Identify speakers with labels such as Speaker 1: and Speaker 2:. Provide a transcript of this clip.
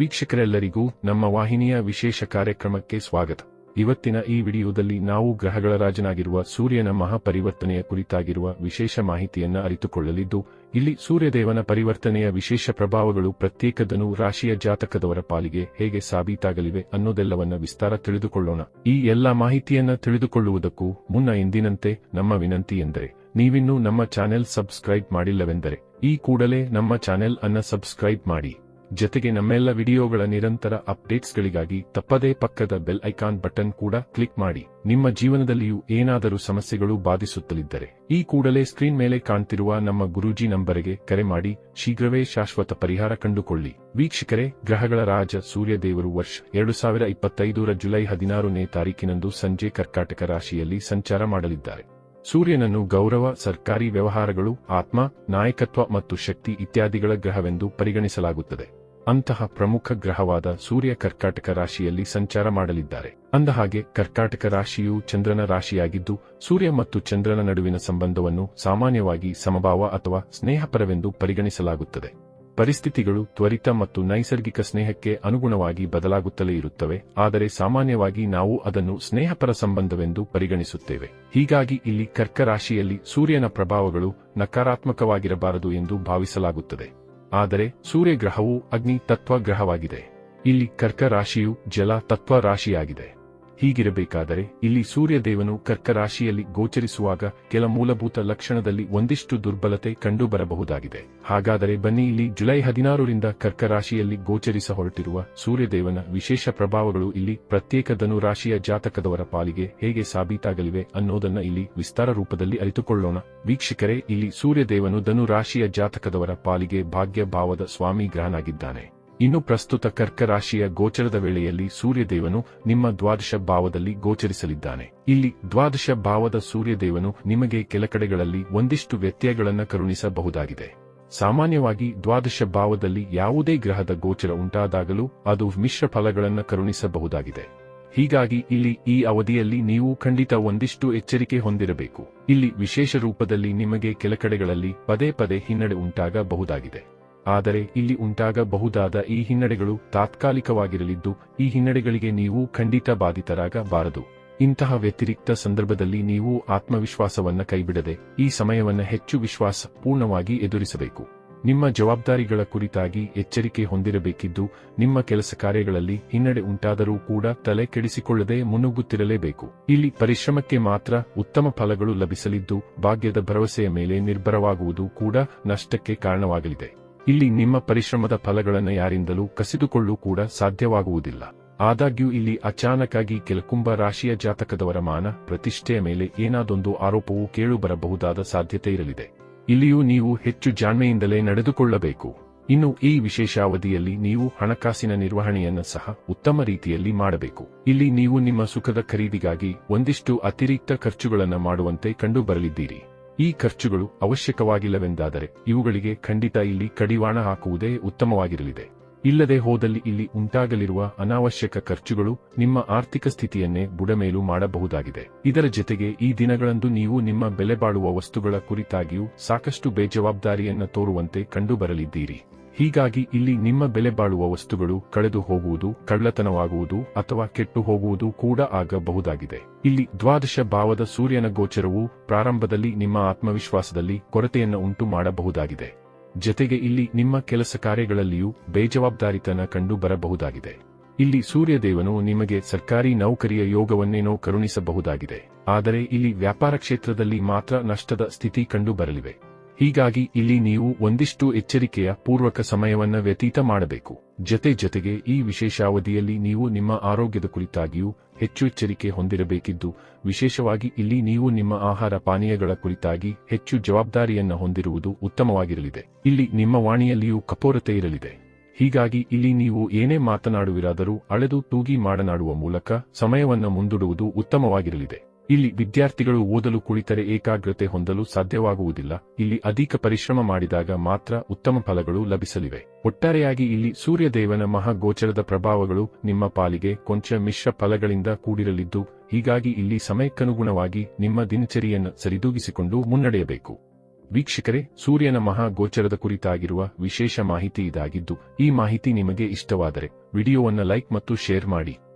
Speaker 1: ವೀಕ್ಷಕರೆಲ್ಲರಿಗೂ ನಮ್ಮ ವಾಹಿನಿಯ ವಿಶೇಷ ಕಾರ್ಯಕ್ರಮಕ್ಕೆ ಸ್ವಾಗತ. ಇವತ್ತಿನ ಈ ವಿಡಿಯೋದಲ್ಲಿ ನಾವು ಗ್ರಹಗಳ ರಾಜನಾಗಿರುವ ಸೂರ್ಯನ ಮಹಾಪರಿವರ್ತನೆಯ ಕುರಿತಾಗಿರುವ ವಿಶೇಷ ಮಾಹಿತಿಯನ್ನ ಅರಿತುಕೊಳ್ಳಲಿದ್ದು, ಇಲ್ಲಿ ಸೂರ್ಯದೇವನ ಪರಿವರ್ತನೆಯ ವಿಶೇಷ ಪ್ರಭಾವಗಳು ಪ್ರತ್ಯೇಕ ಧನು ರಾಶಿಯ ಜಾತಕದವರ ಪಾಲಿಗೆ ಹೇಗೆ ಸಾಬೀತಾಗಲಿವೆ ಅನ್ನೋದೆಲ್ಲವನ್ನ ವಿಸ್ತಾರ ತಿಳಿದುಕೊಳ್ಳೋಣ. ಈ ಎಲ್ಲಾ ಮಾಹಿತಿಯನ್ನ ತಿಳಿದುಕೊಳ್ಳುವುದಕ್ಕೂ ಮುನ್ನ ಎಂದಿನಂತೆ ನಮ್ಮ ವಿನಂತಿ ಎಂದರೆ, ನೀವಿನ್ನೂ ನಮ್ಮ ಚಾನೆಲ್ ಸಬ್ಸ್ಕ್ರೈಬ್ ಮಾಡಿಲ್ಲವೆಂದರೆ, ಈ ಕೂಡಲೇ ನಮ್ಮ ಚಾನೆಲ್ ಅನ್ನ ಸಬ್ಸ್ಕ್ರೈಬ್ ಮಾಡಿ. ಜೊತೆಗೆ ನಮ್ಮೆಲ್ಲ ವಿಡಿಯೋಗಳ ನಿರಂತರ ಅಪ್ಡೇಟ್ಸ್ಗಳಿಗಾಗಿ ತಪ್ಪದೇ ಪಕ್ಕದ ಬೆಲ್ ಐಕಾನ್ ಬಟನ್ ಕೂಡ ಕ್ಲಿಕ್ ಮಾಡಿ. ನಿಮ್ಮ ಜೀವನದಲ್ಲಿಯೂ ಏನಾದರೂ ಸಮಸ್ಯೆಗಳು ಬಾಧಿಸುತ್ತಲಿದ್ದರೆ ಈ ಕೂಡಲೇ ಸ್ಕ್ರೀನ್ ಮೇಲೆ ಕಾಣ್ತಿರುವ ನಮ್ಮ ಗುರೂಜಿ ನಂಬರಿಗೆ ಕರೆ ಮಾಡಿ. ಶೀಘ್ರವೇ ಶಾಶ್ವತ ಪರಿಹಾರ ಕಂಡುಕೊಳ್ಳಿ. ವೀಕ್ಷಕರೇ, ಗ್ರಹಗಳ ರಾಜ ಸೂರ್ಯದೇವರು ವರ್ಷ ಎರಡು ಸಾವಿರ ಇಪ್ಪತ್ತೈದರ ಜುಲೈ ಹದಿನಾರನೇ ತಾರೀಕಿನಂದು ಸಂಜೆ ಕರ್ಕಾಟಕ ರಾಶಿಯಲ್ಲಿ ಸಂಚಾರ ಮಾಡಲಿದ್ದಾರೆ. ಸೂರ್ಯನನ್ನು ಗೌರವ, ಸರ್ಕಾರಿ ವ್ಯವಹಾರಗಳು, ಆತ್ಮ, ನಾಯಕತ್ವ ಮತ್ತು ಶಕ್ತಿ ಇತ್ಯಾದಿಗಳ ಗ್ರಹವೆಂದು ಪರಿಗಣಿಸಲಾಗುತ್ತದೆ. ಅಂತಹ ಪ್ರಮುಖ ಗ್ರಹವಾದ ಸೂರ್ಯ ಕರ್ಕಾಟಕ ರಾಶಿಯಲ್ಲಿ ಸಂಚಾರ ಮಾಡಲಿದ್ದಾರೆ. ಅಂದಹಾಗೆ, ಕರ್ಕಾಟಕ ರಾಶಿಯು ಚಂದ್ರನ ರಾಶಿಯಾಗಿದ್ದು, ಸೂರ್ಯ ಮತ್ತು ಚಂದ್ರನ ನಡುವಿನ ಸಂಬಂಧವನ್ನು ಸಾಮಾನ್ಯವಾಗಿ ಸಮಭಾವ ಅಥವಾ ಸ್ನೇಹಪರವೆಂದು ಪರಿಗಣಿಸಲಾಗುತ್ತದೆ. ಪರಿಸ್ಥಿತಿಗಳು ತ್ವರಿತ ಮತ್ತು ನೈಸರ್ಗಿಕ ಸ್ನೇಹಕ್ಕೆ ಅನುಗುಣವಾಗಿ ಬದಲಾಗುತ್ತಲೇ ಇರುತ್ತವೆ, ಆದರೆ ಸಾಮಾನ್ಯವಾಗಿ ನಾವು ಅದನ್ನು ಸ್ನೇಹಪರ ಸಂಬಂಧವೆಂದು ಪರಿಗಣಿಸುತ್ತೇವೆ. ಹೀಗಾಗಿ ಇಲ್ಲಿ ಕರ್ಕ ರಾಶಿಯಲ್ಲಿ ಸೂರ್ಯನ ಪ್ರಭಾವಗಳು ನಕಾರಾತ್ಮಕವಾಗಿರಬಾರದು ಎಂದು ಭಾವಿಸಲಾಗುತ್ತದೆ. ಆದರೆ ಸೂರ್ಯಗ್ರಹವು ಅಗ್ನಿ ತತ್ವ ಗ್ರಹವಾಗಿದೆ ಇಲ್ಲಿ ಕರ್ಕ ರಾಶಿಯು ಜಲ ತತ್ವ ರಾಶಿಯಾಗಿದೆ ಹೀಗಿರಬೇಕಾದರೆ ಇಲ್ಲಿ ಸೂರ್ಯದೇವನು ಕರ್ಕರಾಶಿಯಲ್ಲಿ ಗೋಚರಿಸುವಾಗ ಕೆಲ ಮೂಲಭೂತ ಲಕ್ಷಣದಲ್ಲಿ ಒಂದಿಷ್ಟು ದುರ್ಬಲತೆ ಕಂಡುಬರಬಹುದಾಗಿದೆ. ಹಾಗಾದರೆ ಬನ್ನಿ ಇಲ್ಲಿ ಜುಲೈ ಹದಿನಾರರಿಂದ ಕರ್ಕರಾಶಿಯಲ್ಲಿ ಗೋಚರಿಸ ಹೊರಟಿರುವ ಸೂರ್ಯದೇವನ ವಿಶೇಷ ಪ್ರಭಾವಗಳು ಇಲ್ಲಿ ಪ್ರತ್ಯೇಕ ಧನುರಾಶಿಯ ಜಾತಕದವರ ಪಾಲಿಗೆ ಹೇಗೆ ಸಾಬೀತಾಗಲಿವೆ ಅನ್ನೋದನ್ನ ಇಲ್ಲಿ ವಿಸ್ತಾರ ರೂಪದಲ್ಲಿ ಅರಿತುಕೊಳ್ಳೋಣ. ವೀಕ್ಷಕರೇ, ಇಲ್ಲಿ ಸೂರ್ಯದೇವನು ಧನುರಾಶಿಯ ಜಾತಕದವರ ಪಾಲಿಗೆ ಭಾಗ್ಯ ಭಾವದ ಸ್ವಾಮಿ ಗ್ರಹನಾಗಿದ್ದಾನೆ. ಇನ್ನು ಪ್ರಸ್ತುತ ಕರ್ಕ ರಾಶಿಯ ಗೋಚರದ ವೇಳೆಯಲ್ಲಿ ಸೂರ್ಯದೇವನು ನಿಮ್ಮ ದ್ವಾದಶ ಭಾವದಲ್ಲಿ ಗೋಚರಿಸಲಿದ್ದಾನೆ. ಇಲ್ಲಿ ದ್ವಾದಶ ಭಾವದ ಸೂರ್ಯದೇವನು ನಿಮಗೆ ಕೆಲ ಕಡೆಗಳಲ್ಲಿ ಒಂದಿಷ್ಟು ವ್ಯತ್ಯಯಗಳನ್ನು ಕರುಣಿಸಬಹುದಾಗಿದೆ. ಸಾಮಾನ್ಯವಾಗಿ ದ್ವಾದಶ ಭಾವದಲ್ಲಿ ಯಾವುದೇ ಗ್ರಹದ ಗೋಚರ ಉಂಟಾದಾಗಲೂ ಅದು ಮಿಶ್ರ ಫಲಗಳನ್ನು ಕರುಣಿಸಬಹುದಾಗಿದೆ. ಹೀಗಾಗಿ ಇಲ್ಲಿ ಈ ಅವಧಿಯಲ್ಲಿ ನೀವು ಖಂಡಿತ ಒಂದಿಷ್ಟು ಎಚ್ಚರಿಕೆ ಹೊಂದಿರಬೇಕು. ಇಲ್ಲಿ ವಿಶೇಷ ರೂಪದಲ್ಲಿ ನಿಮಗೆ ಕೆಲ ಕಡೆಗಳಲ್ಲಿ ಪದೇ ಪದೇ ಹಿನ್ನಡೆ ಉಂಟಾಗಬಹುದಾಗಿದೆ. ಆದರೆ ಇಲ್ಲಿ ಉಂಟಾಗಬಹುದಾದ ಈ ಹಿನ್ನಡೆಗಳು ತಾತ್ಕಾಲಿಕವಾಗಿರಲಿದ್ದು, ಈ ಹಿನ್ನಡೆಗಳಿಗೆ ನೀವು ಖಂಡಿತ ಬಾಧಿತರಾಗಬಾರದು. ಇಂತಹ ವ್ಯತಿರಿಕ್ತ ಸಂದರ್ಭದಲ್ಲಿ ನೀವು ಆತ್ಮವಿಶ್ವಾಸವನ್ನ ಕೈಬಿಡದೆ, ಈ ಸಮಯವನ್ನು ಹೆಚ್ಚು ವಿಶ್ವಾಸ ಪೂರ್ಣವಾಗಿ ಎದುರಿಸಬೇಕು. ನಿಮ್ಮ ಜವಾಬ್ದಾರಿಗಳ ಕುರಿತಾಗಿ ಎಚ್ಚರಿಕೆ ಹೊಂದಿರಬೇಕಿದ್ದು, ನಿಮ್ಮ ಕೆಲಸ ಕಾರ್ಯಗಳಲ್ಲಿ ಹಿನ್ನಡೆ ಉಂಟಾದರೂ ಕೂಡ ತಲೆ ಕೆಡಿಸಿಕೊಳ್ಳದೆ ಮುನುಗುತ್ತಿರಲೇಬೇಕು ಇಲ್ಲಿ ಪರಿಶ್ರಮಕ್ಕೆ ಮಾತ್ರ ಉತ್ತಮ ಫಲಗಳು ಲಭಿಸಲಿದ್ದು, ಭಾಗ್ಯದ ಭರವಸೆಯ ಮೇಲೆ ನಿರ್ಭರವಾಗುವುದು ಕೂಡ ನಷ್ಟಕ್ಕೆ ಕಾರಣವಾಗಲಿದೆ. ಇಲ್ಲಿ ನಿಮ್ಮ ಪರಿಶ್ರಮದ ಫಲಗಳನ್ನು ಯಾರಿಂದಲೂ ಕಸಿದುಕೊಳ್ಳೂ ಕೂಡ ಸಾಧ್ಯವಾಗುವುದಿಲ್ಲ. ಆದಾಗ್ಯೂ ಇಲ್ಲಿ ಅಚಾನಕಾಗಿ ಕೆಲಕುಂಭ ರಾಶಿಯ ಜಾತಕದವರ ಮಾನ, ಪ್ರತಿಷ್ಠೆಯ ಮೇಲೆ ಏನಾದೊಂದು ಆರೋಪವು ಕೇಳುಬರಬಹುದಾದ ಸಾಧ್ಯತೆ ಇರಲಿದೆ. ಇಲ್ಲಿಯೂ ನೀವು ಹೆಚ್ಚು ಜಾಣ್ಮೆಯಿಂದಲೇ ನಡೆದುಕೊಳ್ಳಬೇಕು. ಇನ್ನು ಈ ವಿಶೇಷ ಅವಧಿಯಲ್ಲಿ ನೀವು ಹಣಕಾಸಿನ ನಿರ್ವಹಣೆಯನ್ನು ಸಹ ಉತ್ತಮ ರೀತಿಯಲ್ಲಿ ಮಾಡಬೇಕು. ಇಲ್ಲಿ ನೀವು ನಿಮ್ಮ ಸುಖದ ಖರೀದಿಗಾಗಿ ಒಂದಿಷ್ಟು ಅತಿರಿಕ್ತ ಖರ್ಚುಗಳನ್ನು ಮಾಡುವಂತೆ ಕಂಡುಬರಲಿದ್ದೀರಿ. ಈ ಖರ್ಚುಗಳು ಅವಶ್ಯಕವಾಗಿಲ್ಲವೆಂದಾದರೆ ಇವುಗಳಿಗೆ ಖಂಡಿತ ಇಲ್ಲಿ ಕಡಿವಾಣ ಹಾಕುವುದೇ ಉತ್ತಮವಾಗಿರಲಿದೆ. ಇಲ್ಲದೆ ಹೋದಲ್ಲಿ ಇಲ್ಲಿ ಉಂಟಾಗಲಿರುವ ಅನಾವಶ್ಯಕ ಖರ್ಚುಗಳು ನಿಮ್ಮ ಆರ್ಥಿಕ ಸ್ಥಿತಿಯನ್ನೇ ಬುಡಮೇಲು ಮಾಡಬಹುದಾಗಿದೆ. ಇದರ ಜೊತೆಗೆ ಈ ದಿನಗಳಂದು ನೀವು ನಿಮ್ಮ ಬೆಲೆ ಬಾಳುವ ವಸ್ತುಗಳ ಕುರಿತಾಗಿಯೂ ಸಾಕಷ್ಟು ಬೇಜವಾಬ್ದಾರಿಯನ್ನು ತೋರುವಂತೆ ಕಂಡುಬರಲಿದ್ದೀರಿ. ಹೀಗಾಗಿ ಇಲ್ಲಿ ನಿಮ್ಮ ಬೆಲೆ ಬಾಳುವ ವಸ್ತುಗಳು ಕಳೆದು ಹೋಗುವುದು, ಕಳ್ಳತನವಾಗುವುದು ಅಥವಾ ಕೆಟ್ಟು ಹೋಗುವುದು ಕೂಡ ಆಗಬಹುದಾಗಿದೆ. ಇಲ್ಲಿ ದ್ವಾದಶ ಭಾವದ ಸೂರ್ಯನ ಗೋಚರವು ಪ್ರಾರಂಭದಲ್ಲಿ ನಿಮ್ಮ ಆತ್ಮವಿಶ್ವಾಸದಲ್ಲಿ ಕೊರತೆಯನ್ನು ಉಂಟು ಮಾಡಬಹುದಾಗಿದೆ ಜತೆಗೆ ಇಲ್ಲಿ ನಿಮ್ಮ ಕೆಲಸ ಕಾರ್ಯಗಳಲ್ಲಿಯೂ ಬೇಜವಾಬ್ದಾರಿತನ ಕಂಡು ಬರಬಹುದಾಗಿದೆ ಇಲ್ಲಿ ಸೂರ್ಯದೇವನು ನಿಮಗೆ ಸರ್ಕಾರಿ ನೌಕರಿಯ ಯೋಗವನ್ನೇನೋ ಕರುಣಿಸಬಹುದಾಗಿದೆ. ಆದರೆ ಇಲ್ಲಿ ವ್ಯಾಪಾರ ಕ್ಷೇತ್ರದಲ್ಲಿ ಮಾತ್ರ ನಷ್ಟದ ಸ್ಥಿತಿ ಕಂಡು ಬರಲಿವೆ ಹೀಗಾಗಿ ಇಲ್ಲಿ ನೀವು ಒಂದಿಷ್ಟು ಎಚ್ಚರಿಕೆಯ ಪೂರ್ವಕ ಸಮಯವನ್ನು ವ್ಯತೀತ ಮಾಡಬೇಕು. ಜತೆ ಜತೆಗೆ ಈ ವಿಶೇಷ ಅವಧಿಯಲ್ಲಿ ನೀವು ನಿಮ್ಮ ಆರೋಗ್ಯದ ಕುರಿತಾಗಿಯೂ ಹೆಚ್ಚು ಎಚ್ಚರಿಕೆ ಹೊಂದಿರಬೇಕಿದ್ದು, ವಿಶೇಷವಾಗಿ ಇಲ್ಲಿ ನೀವು ನಿಮ್ಮ ಆಹಾರ ಪಾನೀಯಗಳ ಕುರಿತಾಗಿ ಹೆಚ್ಚು ಜವಾಬ್ದಾರಿಯನ್ನು ಹೊಂದಿರುವುದು ಉತ್ತಮವಾಗಿರಲಿದೆ. ಇಲ್ಲಿ ನಿಮ್ಮ ವಾಣಿಯಲ್ಲಿಯೂ ಕಪೋರತೆ ಇರಲಿದೆ. ಹೀಗಾಗಿ ಇಲ್ಲಿ ನೀವು ಏನೇ ಮಾತನಾಡುವಿರಾದರೂ ಅಳೆದು ತೂಗಿ ಮಾಡನಾಡುವ ಮೂಲಕ ಸಮಯವನ್ನು ಮುಂದೂಡುವುದು ಉತ್ತಮವಾಗಿರಲಿದೆ. ಇಲ್ಲಿ ವಿದ್ಯಾರ್ಥಿಗಳು ಓದಲು ಕುಳಿತರೆ ಏಕಾಗ್ರತೆ ಹೊಂದಲು ಸಾಧ್ಯವಾಗುವುದಿಲ್ಲ. ಇಲ್ಲಿ ಅಧಿಕ ಪರಿಶ್ರಮ ಮಾಡಿದಾಗ ಮಾತ್ರ ಉತ್ತಮ ಫಲಗಳು ಲಭಿಸಲಿವೆ. ಒಟ್ಟಾರೆಯಾಗಿ ಇಲ್ಲಿ ಸೂರ್ಯದೇವನ ಮಹಾಗೋಚರದ ಪ್ರಭಾವಗಳು ನಿಮ್ಮ ಪಾಲಿಗೆ ಕೊಂಚ ಮಿಶ್ರ ಫಲಗಳಿಂದ ಕೂಡಿರಲಿದ್ದು, ಹೀಗಾಗಿ ಇಲ್ಲಿ ಸಮಯಕ್ಕನುಗುಣವಾಗಿ ನಿಮ್ಮ ದಿನಚರಿಯನ್ನು ಸರಿದೂಗಿಸಿಕೊಂಡು ಮುನ್ನಡೆಯಬೇಕು. ವೀಕ್ಷಕರೇ, ಸೂರ್ಯನ ಮಹಾ ಗೋಚರದ ಕುರಿತಾಗಿರುವ ವಿಶೇಷ ಮಾಹಿತಿ ಇದಾಗಿದ್ದು, ಈ ಮಾಹಿತಿ ನಿಮಗೆ ಇಷ್ಟವಾದರೆ, ವಿಡಿಯೋವನ್ನು ಲೈಕ್ ಮತ್ತು ಶೇರ್ ಮಾಡಿ.